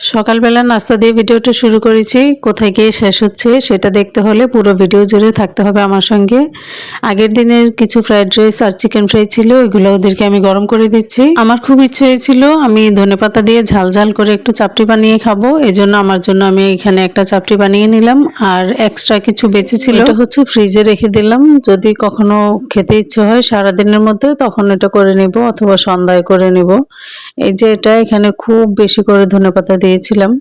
সকালবেলা নাস্তা দিয়ে ভিডিওটা শুরু করেছি। কোথায় গিয়ে শেষ হচ্ছে সেটা দেখতে হলে পুরো ভিডিও জুড়ে থাকতে হবে আমার সঙ্গে। আগের দিনের কিছু ফ্রাইড রাইস আর চিকেন ফ্রাই ছিল ওইগুলো ওদেরকে আমি গরম করে দিচ্ছি। আমার খুব ইচ্ছে হয়েছিল আমি ধনেপাতা দিয়ে ঝাল ঝাল করে একটু চাপটি বানিয়ে খাব। এই জন্য আমার জন্য আমি এখানে একটা চাপটি বানিয়ে নিলাম। আর এক্সট্রা কিছু বেঁচে ছিল এটা হচ্ছে ফ্রিজে রেখে দিলাম। যদি কখনো খেতে ইচ্ছে হয় সারাদিনের মধ্যে তখন এটা করে নিব অথবা সন্ধ্যায় করে নিব। এই যে এটা এখানে খুব বেশি করে ধনে ধনেপাতা দিয়েছিলাম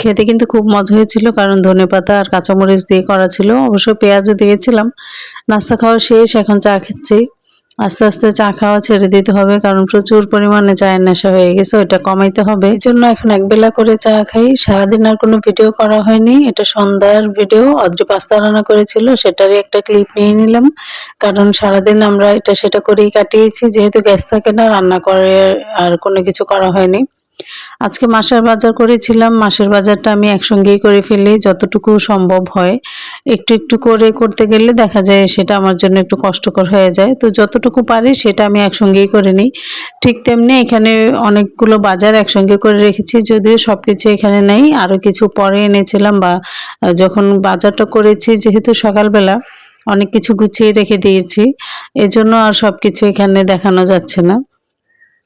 খেতে কিন্তু খুব মজা হয়েছিল কারণ ধনেপাতা আর কাঁচামরিচ দিয়ে করা ছিল। অবশ্য পেঁয়াজও দিয়েছিলাম। নাস্তা খাওয়া শেষ, এখন চা খাচ্ছি। আস্তে আস্তে চা খাওয়া ছেড়ে দিতে হবে কারণ প্রচুর পরিমাণে চায়ের নেশা হয়ে গেছে ওটা কমাইতে হবে। এই জন্য এখন একবেলা করে চা খাই। সারাদিন আর কোনো ভিডিও করা হয়নি। এটা সন্ধ্যার ভিডিও। অদ্রি পাস্তা রান্না করেছিল, সেটারই একটা ক্লিপ নিয়ে নিলাম। কারণ সারাদিন আমরা এটা সেটা করেই কাটিয়েছি। যেহেতু গ্যাস থাকে না, রান্না করে আর কোনো কিছু করা হয়নি। আজকে মাসের বাজার করেছিলাম, মাসের বাজারটা আমি একসঙ্গেই করে ফেলি, যতটুকু সম্ভব হয়। একটু একটু করে করতে গেলে দেখা যায় সেটা আমার জন্য একটু কষ্টকর হয়ে যায়। তো যতটুকু পারি সেটা আমি একসঙ্গেই করে নিই। ঠিক তেমনি এখানে অনেকগুলো বাজার একসঙ্গে করে রেখেছি, যদিও সব কিছু এখানে নেই। আরও কিছু পরে এনেছিলাম বা যখন বাজারটা করেছি, যেহেতু সকালবেলা অনেক কিছু গুছিয়ে রেখে দিয়েছি, এজন্য আর সব কিছু এখানে দেখানো যাচ্ছে না।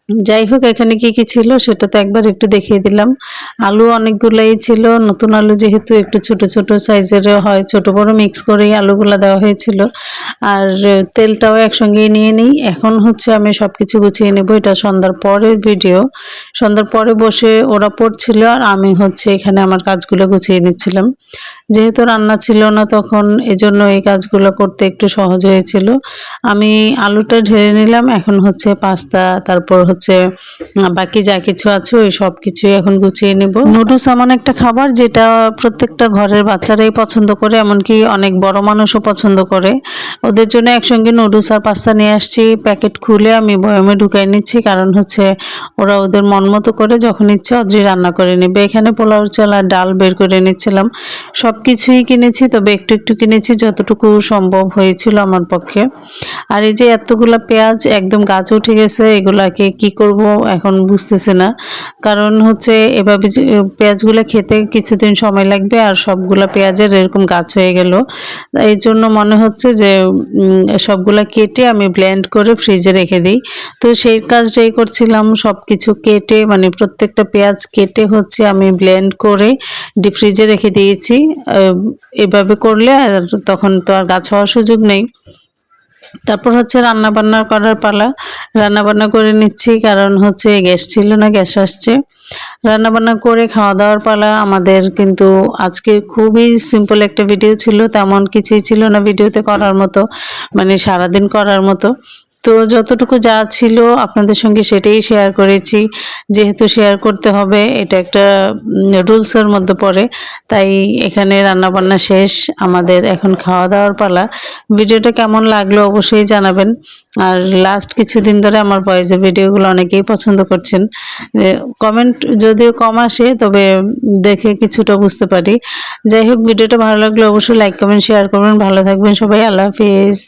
যাই হোক, এখানে কি কি ছিল সেটা তো একবার একটু দেখিয়ে দিলাম। আলু অনেকগুলাই ছিল, নতুন আলু যেহেতু একটু ছোট ছোট সাইজের হয়, ছোট বড় মিক্স করেই আলুগুলো দেওয়া হয়েছিল। আর তেলটাও একসঙ্গেই নিয়ে নিই। এখন হচ্ছে আমি সব কিছু গুছিয়ে নেব, এটা সন্ধ্যার পরের ভিডিও সন্ধ্যার পরে বসে ওরা পড়ছিল আর আমি হচ্ছে এখানে আমার কাজগুলো গুছিয়ে নিচ্ছিলাম। যেহেতু রান্না ছিল না তখন এজন্য এই কাজগুলো করতে একটু সহজ হয়েছিল। আমি আলুটা ঢেলে নিলাম, এখন হচ্ছে পাস্তা, তারপর হচ্ছে বাকি যা কিছু আছে ওই সব কিছুই এখন গুছিয়ে নেব। নুডলস এমন একটা খাবার যেটা প্রত্যেকটা ঘরের বাচ্চারাই পছন্দ করে, এমনকি অনেক বড় মানুষও পছন্দ করে। ওদের জন্য একসঙ্গে নুডলস আর পাস্তা নিয়ে আসছি। প্যাকেট খুলে আমি বয়মে ঢুকাই নিচ্ছি, কারণ হচ্ছে ওরা ওদের মন মতো করে যখন ইচ্ছে অদ্রি রান্না করে নেবে। এখানে পোলাও চাল আর ডাল বের করে নিচ্ছিলাম। সব কিছুই কিনেছি, তবে একটু একটু কিনেছি, যতটুকু সম্ভব হয়েছিল আমার পক্ষে। আর এই যে এতগুলা পেঁয়াজ, একদম গাছ উঠে গেছে, এগুলাকে কি করব এখন বুঝতেছি না। কারণ হচ্ছে এভাবে পেঁয়াজগুলো খেতে কিছুদিন সময় লাগবে, আর সবগুলো পেঁয়াজের এরকম গাছ হয়ে গেল। এই জন্য মনে হচ্ছে যে সবগুলা কেটে আমি ব্লেন্ড করে ফ্রিজে রেখে দিই। তো সেই কাজটাই করছিলাম সব কিছু কেটে মানে প্রত্যেকটা পেঁয়াজ কেটে হচ্ছে আমি ব্লেন্ড করে ডিপ ফ্রিজে রেখে দিয়েছি। এভাবে করলে আর তখন তো আর গাছ হওয়ার সুযোগ নেই। তারপর হচ্ছে রান্না বান্না করার পালা। রান্না বান্না করে নিচ্ছি, কারণ হচ্ছে গ্যাস ছিল না, গ্যাস আসছে। রান্না বান্না করে খাওয়া দাওয়ার পালা। আমাদের কিন্তু আজকে খুবই সিম্পল একটা ভিডিও ছিল, তেমন কিছুই ছিল না ভিডিওতে করার মতো মানে সারাদিন করার মতো। তো যতটুকু যা ছিল আপনাদের সঙ্গে সেটাই শেয়ার করেছি। যেহেতু শেয়ার করতে হবে, এটা একটা রুলসের মধ্যে পড়ে। তাই এখানে রান্নাবান্না শেষ, আমাদের এখন খাওয়া দাওয়ার পালা। ভিডিওটা কেমন লাগল অবশ্যই জানাবেন। আর লাস্ট কিছুদিন ধরে আমার ভয়েসের ভিডিওগুলো অনেকেই পছন্দ করছেন। কমেন্ট যদিও কম আসে, তবে দেখে কিছুটা বুঝতে পারি। যাই হোক, ভিডিওটা ভালো লাগলে অবশ্যই লাইক কমেন্ট শেয়ার করবেন। ভালো থাকবেন সবাই, আল্লাহ হাফিজ।